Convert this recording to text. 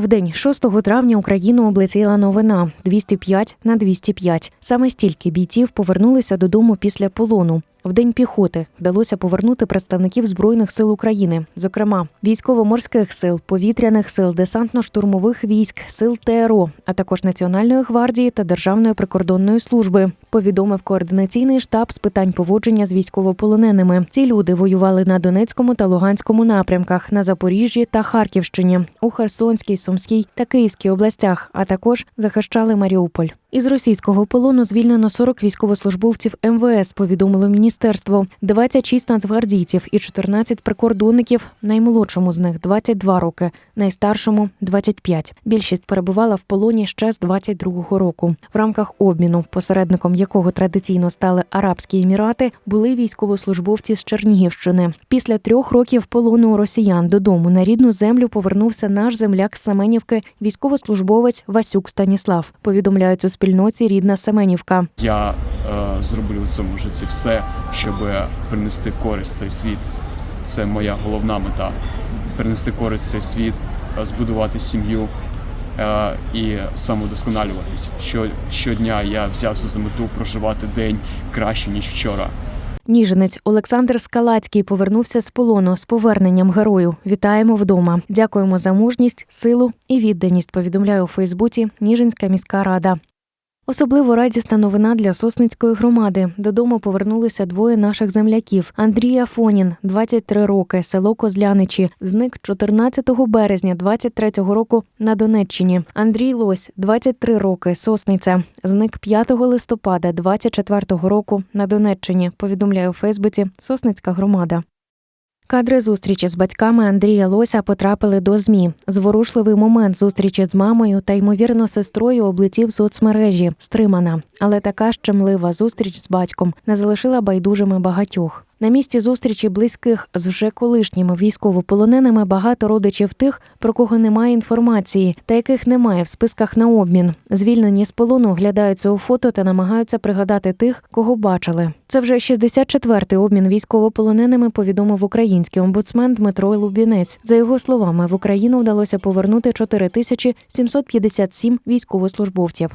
В день 6 травня Україну облетіла новина 205 на 205. Саме стільки бійців повернулися додому після полону. В день піхоти вдалося повернути представників збройних сил України, зокрема військово-морських сил, повітряних сил, десантно-штурмових військ, сил ТРО, а також Національної гвардії та Державної прикордонної служби. Повідомив координаційний штаб з питань поводження з військовополоненими. Ці люди воювали на Донецькому та Луганському напрямках, на Запоріжжі та Харківщині, у Херсонській, Сумській та Київській областях, а також захищали Маріуполь. Із російського полону звільнено 40 військовослужбовців МВС, повідомило міністерство, 26 нацгвардійців і 14 прикордонників. Наймолодшому з них 22 роки, найстаршому 25. Більшість перебувала в полоні ще з 22-го року. В рамках обміну, посередником якого традиційно стали Арабські Емірати, були військовослужбовці з Чернігівщини. Після трьох років полону росіян додому на рідну землю повернувся наш земляк з Семенівки, військовослужбовець Васюк Станіслав. Повідомляють у спільноті рідна Семенівка. Я зроблю в цьому житті все, щоб принести користь в цей світ. Це моя головна мета принести користь в цей світ, збудувати сім'ю е, і самодосконалюватись. Що щодня я взявся за мету проживати день краще ніж вчора. Ніженець Олександр Скалацький повернувся з полону з поверненням герою. Вітаємо вдома. Дякуємо за мужність, силу і відданість. Повідомляє у Фейсбуці Ніжинська міська рада. Особливо радісна новина для Сосницької громади. Додому повернулися двоє наших земляків. Андрій Афонін, 23 роки, село Козляничі, зник 14 березня 23-го року на Донеччині. Андрій Лось, 23 роки, Сосниця, зник 5 листопада 24-го року на Донеччині. Повідомляє у Фейсбуці Сосницька громада. Кадри зустрічі з батьками Андрія Лося потрапили до змі. Зворушливий момент зустрічі з мамою та ймовірно сестрою облетів соцмережі. Стримана, але така щемлива зустріч з батьком не залишила байдужими багатьох. На місці зустрічі близьких з вже колишніми військовополоненими багато родичів тих, про кого немає інформації, та яких немає в списках на обмін. Звільнені з полону глядаються у фото та намагаються пригадати тих, кого бачили. Це вже 64-й обмін військовополоненими. Повідомив український омбудсмен Дмитро Лубінець. За його словами, в Україну вдалося повернути 4757 військовослужбовців.